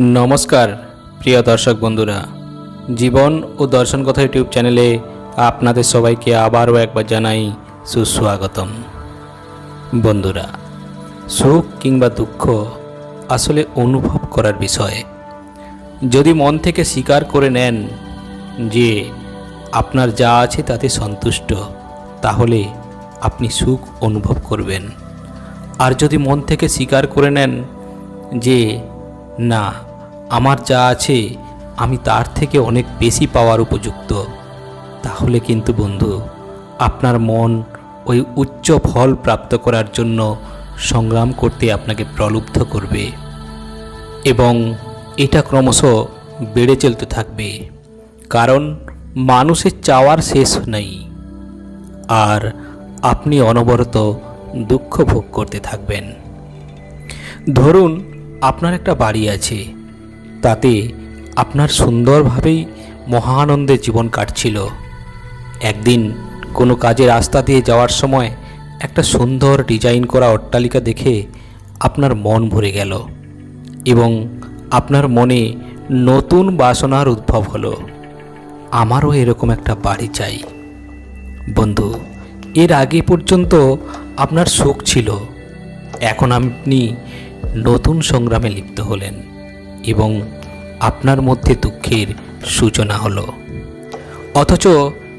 নমস্কার, প্রিয় দর্শক বন্ধুরা। জীবন ও দর্শন কথা ইউটিউব চ্যানেলে আপনাদের সবাইকে আবারও একবার জানাই সুস্বাগতম। বন্ধুরা, সুখ কিংবা দুঃখ আসলে অনুভব করার বিষয়। যদি মন থেকে স্বীকার করে নেন যে আপনার যা আছে তাতে সন্তুষ্ট, তাহলে আপনি সুখ অনুভব করবেন। আর যদি মন থেকে স্বীকার করে নেন যে না আমার যা আছে, আমি তার থেকে অনেক বেশি পাওয়ার উপযুক্ত। তাহলে কিন্তু বন্ধু, আপনার মন ওই উচ্চ ফল প্রাপ্ত করার জন্য সংগ্রাম করতে আপনাকে প্রলুব্ধ করবে। এবং এটা ক্রমশ বেড়ে চলতে থাকবে। কারণ মানুষের চাওয়ার শেষ নেই। আর আপনি অনবরত দুঃখ ভোগ করতে থাকবেন। ধরুন, আপনার একটা বাড়ি আছে। তাতে আপনার সুন্দরভাবেই মহানন্দে জীবন কাটছিল। একদিন কোনো কাজে রাস্তা দিয়ে যাওয়ার সময় একটা সুন্দর ডিজাইন করা অট্টালিকা দেখে আপনার মন ভরে গেল এবং আপনার মনে নতুন বাসনার উদ্ভব হলো। আমারও এরকম একটা বাড়ি চাই। বন্ধু, এর আগে পর্যন্ত আপনার সুখ ছিল। এখন আপনি নতুন সংগ্রামে লিপ্ত হলেন। এবং আপনার মধ্যে দুঃখের সূচনা হলো। অথচ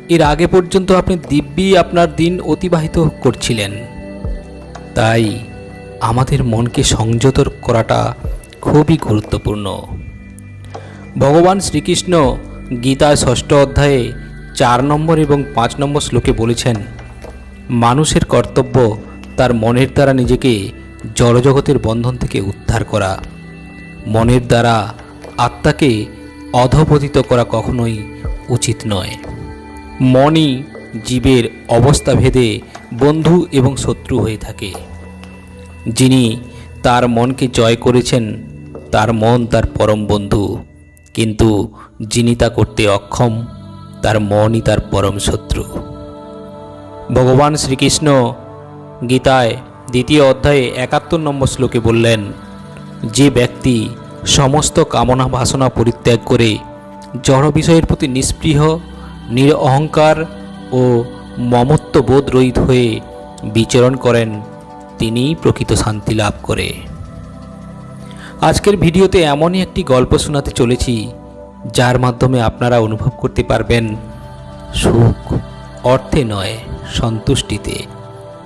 এর আগে পর্যন্ত আপনি দিব্যি আপনার দিন অতিবাহিত করছিলেন। তাই আমাদের মনকে সংযত করাটা খুবই গুরুত্বপূর্ণ। ভগবান শ্রীকৃষ্ণ গীতার ষষ্ঠ অধ্যায়ে চার নম্বর এবং পাঁচ নম্বর শ্লোকে বলেছেন, মানুষের কর্তব্য তার মনের দ্বারা নিজেকে জড়জগতের বন্ধন থেকে উদ্ধার করা। মনের দ্বারা আত্মাকে অধপতিত করা কখনোই উচিত নয়। মনই জীবের অবস্থা ভেদে বন্ধু এবং শত্রু হয়ে থাকে। যিনি তার মনকে জয় করেছেন, তার মন তার পরম বন্ধু। কিন্তু যিনি তা করতে অক্ষম, তার মনই তার পরম শত্রু। ভগবান শ্রীকৃষ্ণ গীতায় দ্বিতীয় অধ্যায়ে একাত্তর নম্বর শ্লোকে বললেন যে ব্যক্তি সমস্ত কামনা বাসনা পরিত্যাগ করে জড় বিষয়ের প্রতি নিস্পৃহ, নির অহংকার ও মমত্ববোধ রহিত হয়ে বিচরণ করেন, তিনিই প্রকৃত শান্তি লাভ করে। আজকের ভিডিওতে এমনই একটি গল্প শোনাতে চলেছি, যার মাধ্যমে আপনারা অনুভব করতে পারবেন সুখ অর্থে নয়, সন্তুষ্টিতে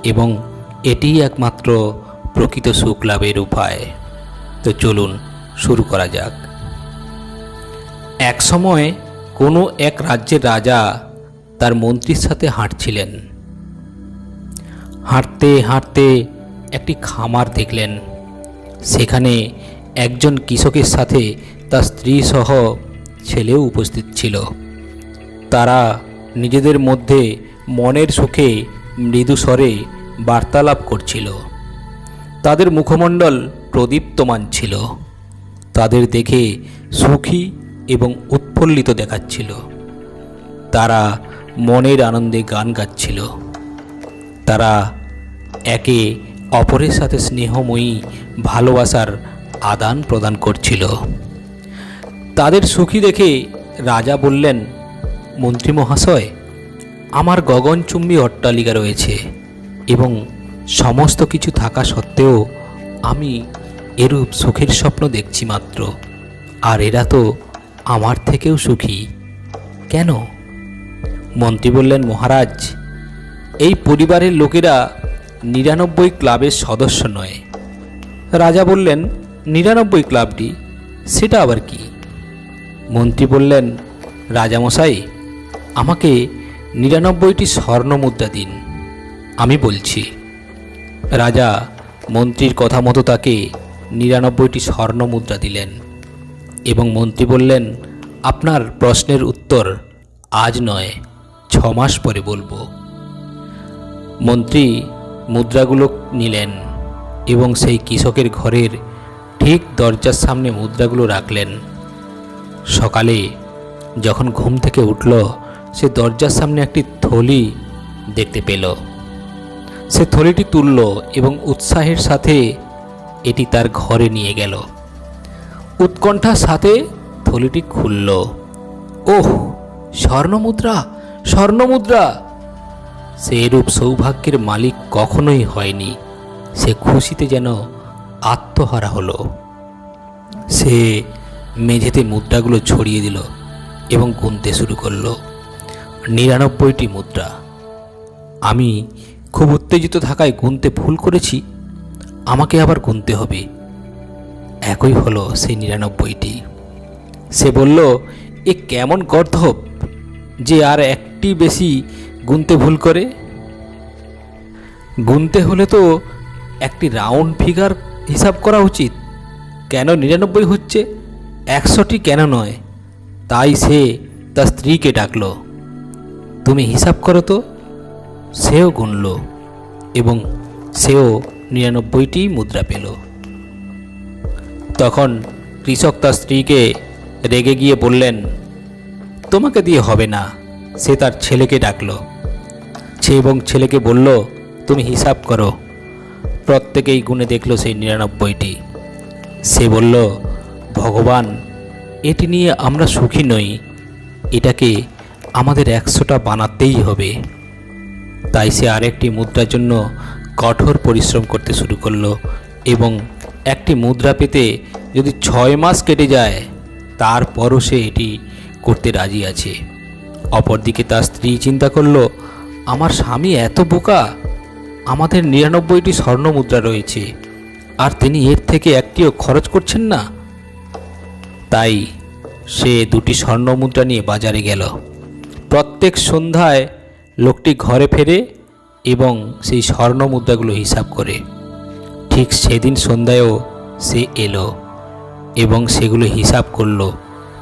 এবং এটিই একমাত্র প্রকৃত সুখ লাভের উপায়। তো চলুন শুরু করা যাক। এক সময় কোনো এক রাজ্যের রাজা তার মন্ত্রীর সাথে হাঁটছিলেন। হাঁটতে হাঁটতে একটি খামার দেখলেন। সেখানে একজন কৃষকের সাথে তার স্ত্রী সহ ছেলেও উপস্থিত ছিল। তারা নিজেদের মধ্যে মনের সুখে মৃদু স্বরে বার্তালাপ করছিল। তাদের মুখমণ্ডল প্রদীপ্তমান ছিল। তাদের দেখে সুখী এবং উৎফুল্লিত দেখাচ্ছিল। তারা মনের আনন্দে গান গাচ্ছিল। তারা একে অপরের সাথে স্নেহময়ী ভালোবাসার আদান প্রদান করছিল। তাদের সুখী দেখে রাজা বললেন, মন্ত্রী মহাশয়, আমার গগনচুম্বী অট্টালিকা রয়েছে এবং সমস্ত কিছু থাকা সত্ত্বেও আমি এরূপ সুখের স্বপ্ন দেখছি মাত্র। আর এরা তো আমার থেকেও সুখী। কেন? মন্ত্রী বললেন, মহারাজ, এই পরিবারের লোকেরা নিরানব্বই ক্লাবের সদস্য নয়। রাজা বললেন, নিরানব্বই ক্লাবটি, সেটা আবার কি? মন্ত্রী বললেন, রাজামশাই, আমাকে নিরানব্বইটি স্বর্ণ মুদ্রা দিন, আমি বলছি। রাজা মন্ত্রীর কথা মতো তাকে নিরানব্বইটি স্বর্ণ মুদ্রা দিলেন এবং মন্ত্রী বললেন, আপনার প্রশ্নের উত্তর আজ নয়, ছ মাস পরে বলব। মন্ত্রী মুদ্রাগুলো নিলেন এবং সেই কৃষকের ঘরের ঠিক দরজার সামনে মুদ্রাগুলো রাখলেন। সকালে যখন ঘুম থেকে উঠল, সে দরজার সামনে একটি থলি দেখতে পেল। সে থলিটি তুলল এবং উৎসাহের সাথে এটি তার ঘরে নিয়ে গেল। উৎকণ্ঠার সাথে থলিটি খুলল। ওহ, স্বর্ণমুদ্রা স্বর্ণমুদ্রা! সে এরূপ সৌভাগ্যের মালিক কখনোই হয়নি। সে খুশিতে যেন আত্মহারা হলো। সে মেঝেতে মুদ্রাগুলো ছড়িয়ে দিল এবং গুনতে শুরু করল। নিরানব্বইটি মুদ্রা। আমি খুব উত্তেজিত থাকায় গুনতে ভুল করেছি। আমাকে আবার গুনতে হবে। একই হলো সেই নিরানব্বইটি। সে বলল, এ কেমন গর্ধব যে আর একটি বেশি গুনতে ভুল করে? গুনতে হলে তো একটি রাউন্ড ফিগার হিসাব করা উচিত। কেন নিরানব্বই হচ্ছে? একশোটি কেন নয়? তাই সে তার স্ত্রীকে ডাকল। তুমি হিসাব করো তো। সেও গুনল এবং সেও নিরানব্বইটি মুদ্রা পেল। তখন কৃষক তার স্ত্রীকে রেগে গিয়ে বললেন, তোমাকে দিয়ে হবে না, সে তার ছেলেকে ডাকলো। সে এবং ছেলেকে বলল, তুমি হিসাব করো। প্রত্যেকেই গুণে দেখল সেই নিরানব্বইটি। সে বলল, ভগবান, এটি নিয়ে আমরা সুখী নই। এটাকে আমাদের একশোটা বানাতেই হবে। তাই সে আরেকটি মুদ্রার জন্য কঠোর পরিশ্রম করতে শুরু করল এবং একটি মুদ্রা পেতে যদি ছয় মাস কেটে যায়, তারপরও সে এটি করতে রাজি আছে। অপরদিকে তার স্ত্রী চিন্তা করল, আমার স্বামী এত বোকা, আমাদের নিরানব্বইটি স্বর্ণ মুদ্রা রয়েছে, আর তিনি এর থেকে একটিও খরচ করছেন না? তাই সে দুটি স্বর্ণ মুদ্রা নিয়ে বাজারে গেল। প্রত্যেক সন্ধ্যায় লোকটি ঘরে ফেরে এবং সেই স্বর্ণ মুদ্রাগুলো হিসাব করে। ঠিক সেদিন সন্ধ্যায়ও সে এলো এবং সেগুলো হিসাব করল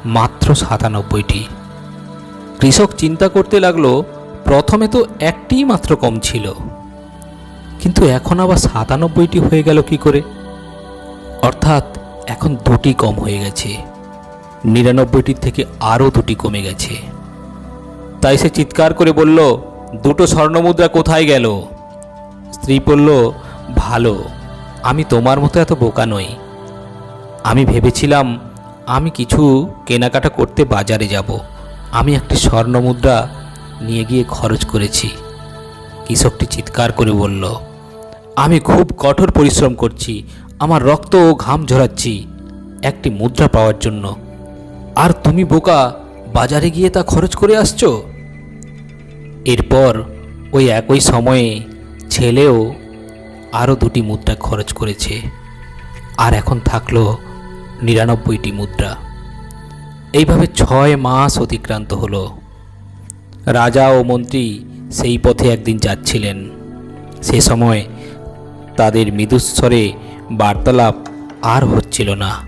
মাত্র সাতানব্বইটি। কৃষক চিন্তা করতে লাগল, প্রথমে তো একটিই মাত্র কম ছিল। কিন্তু এখন আবার সাতানব্বইটি হয়ে গেল কি করে? অর্থাৎ এখন দুটি কম হয়ে গেছে। নিরানব্বইটির থেকে আরও দুটি কমে গেছে। তাই সে চিৎকার করে বলল দুটো স্বর্ণমুদ্রা কোথায় গেল? স্ত্রী বলল, ভালো, আমি তোমার মতো এত বোকা নই। আমি ভেবেছিলাম আমি কিছু কেনাকাটা করতে বাজারে যাব। আমি একটি স্বর্ণমুদ্রা নিয়ে গিয়ে খরচ করেছি। কৃষকটি চিৎকার করে বলল, আমি খুব কঠোর পরিশ্রম করছি, আমার রক্ত ও ঘাম ঝরাচ্ছি একটি মুদ্রা পাওয়ার জন্য। আর তুমি বোকা, বাজারে গিয়ে তা খরচ করে আসছো? এরপর ওই একই সময়ে ছেলেও আরও দুটি মুদ্রা খরচ করেছে। আর এখন থাকল নিরানব্বইটি মুদ্রা। এইভাবে ছয় মাস অতিক্রান্ত হলো। রাজা ও মন্ত্রী সেই পথে একদিন যাচ্ছিলেন। সে সময় তাদের মৃদুস্বরে বার্তালাপ আর হচ্ছিল না।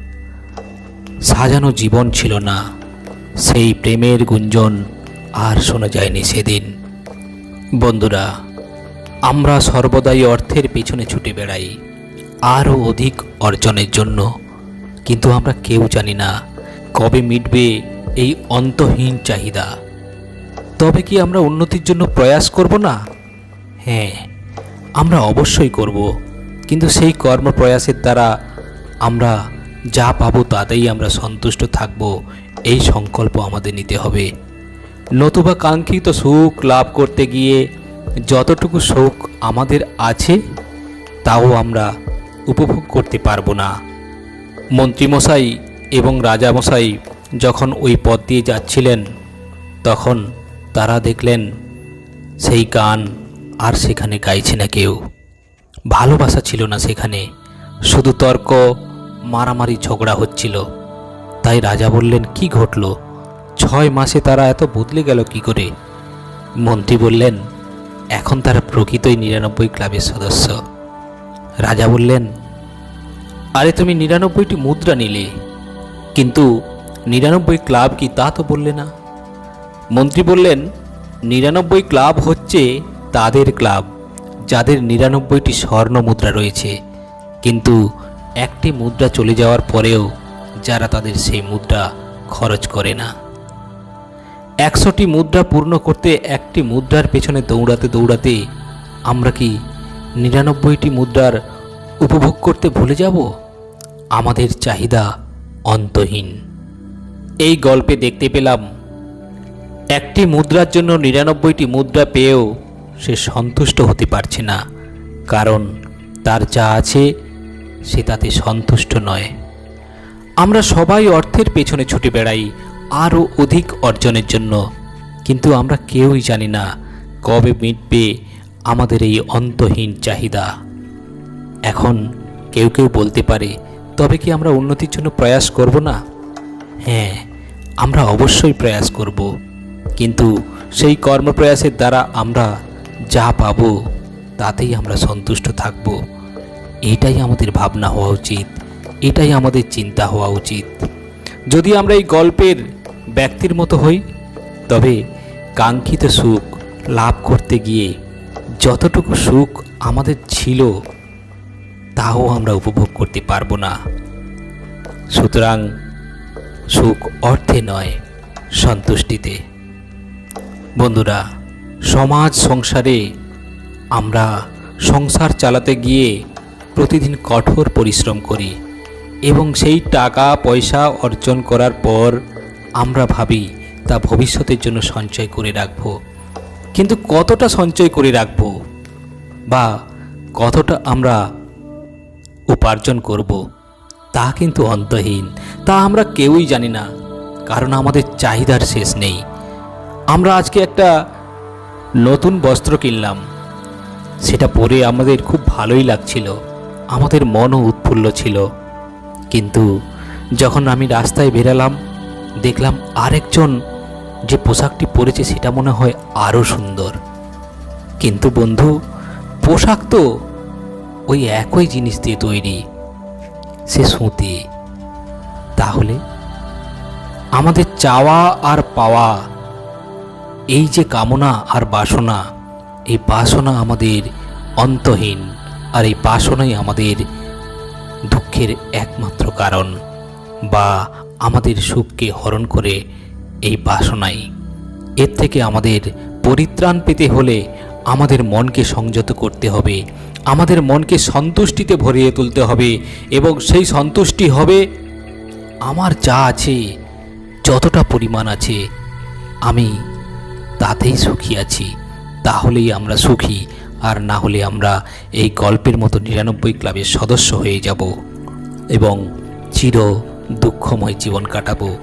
সাজানো জীবন ছিল না। সেই প্রেমের গুঞ্জন আর শোনা যায়নি সেদিন। বন্ধুরা, আমরা সর্বদাই অর্থের পিছনে ছুটে বেড়াই, আরও অধিক অর্জনের জন্য। কিন্তু আমরা কেউ জানি না কবে মিটবে এই অন্তহীন চাহিদা। তবে কি আমরা উন্নতির জন্য প্রয়াস করব না? হ্যাঁ আমরা অবশ্যই করব। কিন্তু সেই কর্ম প্রয়াসের দ্বারা আমরা যা পাবো তাতেই আমরা সন্তুষ্ট থাকব, এই সংকল্প আমাদের নিতে হবে। নতুবা কাঙ্ক্ষিত সুখ লাভ করতে গিয়ে যতটুকু সুখ আমাদের আছে, তাও আমরা উপভোগ করতে পারব না। মন্ত্রীমশাই এবং রাজামশাই যখন ওই পথ দিয়ে যাচ্ছিলেন, তখন তারা দেখলেন, সেই গান আর সেখানে গাইছে না কেউ। ভালোবাসা ছিল না সেখানে, শুধু তর্ক, মারামারি ঝগড়া হচ্ছিল। তাই রাজা বললেন, কি ঘটল? ছয় মাসে তারা এত বদলে গেল কি করে? মন্ত্রী বললেন, এখন তারা প্রকৃতই নিরানব্বই ক্লাবের সদস্য। রাজা বললেন, আরে তুমি নিরানব্বইটি মুদ্রা নিলে, কিন্তু নিরানব্বই ক্লাব কি তা তো বললে না? মন্ত্রী বললেন, নিরানব্বই ক্লাব হচ্ছে তাদের ক্লাব, যাদের নিরানব্বইটি স্বর্ণ মুদ্রা রয়েছে। কিন্তু একটি মুদ্রা চলে যাওয়ার পরেও যারা তাদের সেই মুদ্রা খরচ করে না। একশোটি মুদ্রা পূর্ণ করতে একটি মুদ্রার পেছনে দৌড়াতে দৌড়াতে আমরা কি নিরানব্বইটি মুদ্রার উপভোগ করতে ভুলে যাব? আমাদের চাহিদা অন্তহীন। এই গল্পে দেখতে পেলাম, একটি মুদ্রার জন্য নিরানব্বইটি মুদ্রা পেয়েও সে সন্তুষ্ট হতে পারছে না, কারণ তার যা আছে সে তাতে সন্তুষ্ট নয়। আমরা সবাই অর্থের পেছনে ছুটে বেড়াই আরও অধিক অর্জনের জন্য। কিন্তু আমরা কেউই জানি না কবে মিটবে আমাদের এই অন্তহীন চাহিদা। এখন কেউ কেউ বলতে পারে, তবে কি আমরা উন্নতির জন্য প্রয়াস করব না? হ্যাঁ আমরা অবশ্যই প্রয়াস করব। কিন্তু সেই কর্মপ্রয়াসের দ্বারা আমরা যা পাব, তাতেই আমরা সন্তুষ্ট থাকব। এটাই আমাদের ভাবনা হওয়া উচিত, এটাই আমাদের চিন্তা হওয়া উচিত। যদি আমরা এই গল্পের ব্যক্তির মতো হই, তবে কাঙ্ক্ষিত সুখ লাভ করতে গিয়ে যতটুকু সুখ আমাদের ছিল, তাও আমরা উপভোগ করতে পারব না। সুতরাং সুখ অর্থে নয়, সন্তুষ্টিতে। বন্ধুরা, সমাজ সংসারে আমরা সংসার চালাতে গিয়ে প্রতিদিন কঠোর পরিশ্রম করি এবং সেই টাকা পয়সা অর্জন করার পর আমরা ভাবি তা ভবিষ্যতের জন্য সঞ্চয় করে রাখব। কিন্তু কতটা সঞ্চয় করে রাখব? বা কতটা আমরা উপার্জন করব? তা কিন্তু অন্তহীন। তা আমরা কেউই জানি না, কারণ আমাদের চাহিদার শেষ নেই। আমরা আজকে একটা নতুন বস্ত্র কিনলাম। সেটা পরে আমাদের খুব ভালোই লাগছিল। আমাদের মনও উৎফুল্ল ছিল। কিন্তু যখন আমি রাস্তায় বেরালাম দেখলাম আরেকজন যে পোশাকটি পরেছে সেটা মনে হয় আরও সুন্দর। কিন্তু বন্ধু, পোশাক তো ওই একই জিনিস দিয়ে তৈরি, সে সুতি। তাহলে আমাদের চাওয়া আর পাওয়া, এই যে কামনা আর বাসনা, এই বাসনা আমাদের অন্তহীন আর এই বাসনাই আমাদের দুঃখের একমাত্র কারণ বা আমাদের সুখকে হরণ করে এই বাসনাই। এর থেকে আমাদের পরিত্রাণ পেতে হলে আমাদের মনকে সংযত করতে হবে, আমাদের মনকে সন্তুষ্টিতে ভরিয়ে তুলতে হবে এবং সেই সন্তুষ্টি হবে, আমার যা আছে, যতটা পরিমাণ আছে, আমি তাতেই সুখী আছি। তাহলেই আমরা সুখী, আর না হলে আমরা এই গল্পের মতো নিরানব্বই ক্লাবের সদস্য হয়ে যাব এবং চির দুঃখময় জীবন কাটাবো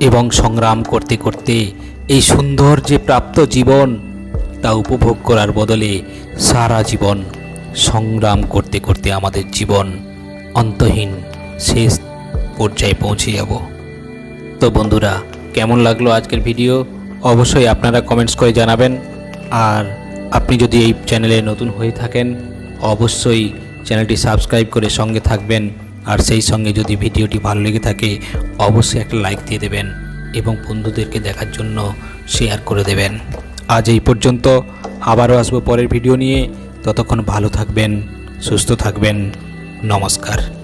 এবং সংগ্রাম করতে করতে এই সুন্দর যে প্রাপ্ত জীবন তা উপভোগ করার বদলে সারা জীবন সংগ্রাম করতে করতে আমাদের জীবন অন্তহীন শেষ পর্যায়ে পৌঁছে যাব। তো বন্ধুরা, কেমন লাগল আজকের ভিডিও? অবশ্যই আপনারা কমেন্টস করে জানাবেন। আর আপনি যদি এই চ্যানেলে নতুন হয়ে থাকেন, অবশ্যই চ্যানেলটি সাবস্ক্রাইব করে সঙ্গে থাকবেন। আর সেই সঙ্গে যদি ভিডিওটি ভালো লেগে থাকে, অবশ্যই একটা লাইক দিয়ে দেবেন এবং বন্ধুদেরকে দেখার জন্য শেয়ার করে দেবেন। আজ এই পর্যন্ত, আবারও আসব পরের ভিডিও নিয়ে। ততক্ষণ ভালো থাকবেন, সুস্থ থাকবেন। নমস্কার।